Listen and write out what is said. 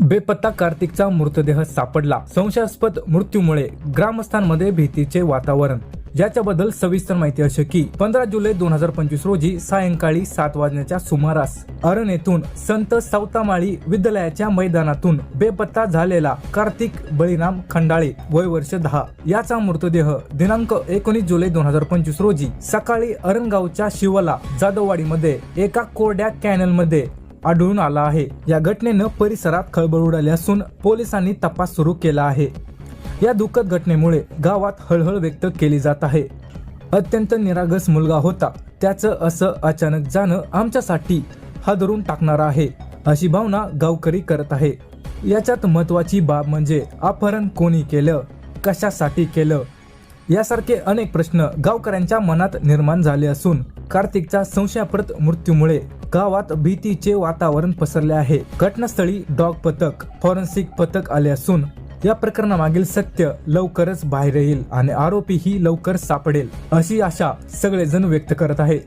बेपत्ता कार्तिकचा मृतदेह सापडला. संशयास्पद मृत्यूमुळे ग्रामस्थांमध्ये भीतीचे वातावरण. याच्याबद्दल सविस्तर माहिती अशी की पंधरा जुलै दोन हजार पंचवीस रोजी सायंकाळी सात वाजण्याच्या सुमारास अरण येथून संत सावतामाळी विद्यालयाच्या मैदानातून बेपत्ता झालेला कार्तिक बळीराम खंडाळे वय वर्ष दहा. याचा मृतदेह दिनांक एकोणीस जुलै दोन हजार पंचवीस रोजी सकाळी अरणगावच्या शिवला जाधववाडीमध्ये एका कोरड्या कॅनलमध्ये आढळून आला आहे. या घटनेनं परिसरात खळबळ उडाली असून पोलिसांनी तपास सुरू केला आहे. या दुःखद घटनेमुळे गावात हळहळ व्यक्त केली जात आहे. अत्यंत निरागस मुलगा होता. त्याचं असं अचानक जाणं आमच्यासाठी हादरून टाकणारं आहे अशी भावना गावकरी करत आहे. याच्यात महत्वाची बाब म्हणजे अपहरण कोणी केलं कशासाठी केलं यासारखे अनेक प्रश्न गावकऱ्यांच्या मनात निर्माण झाले असून कार्तिकच्या संशयाप्रत मृत्यूमुळे गावात भीतीचे वातावरण पसरले आहे. घटनास्थळी डॉग पथक फॉरेन्सिक पथक आले असून या प्रकरणामागील सत्य लवकरच बाहेर येईल आणि आरोपीही लवकर सापडेल अशी आशा सगळेजण व्यक्त करत आहे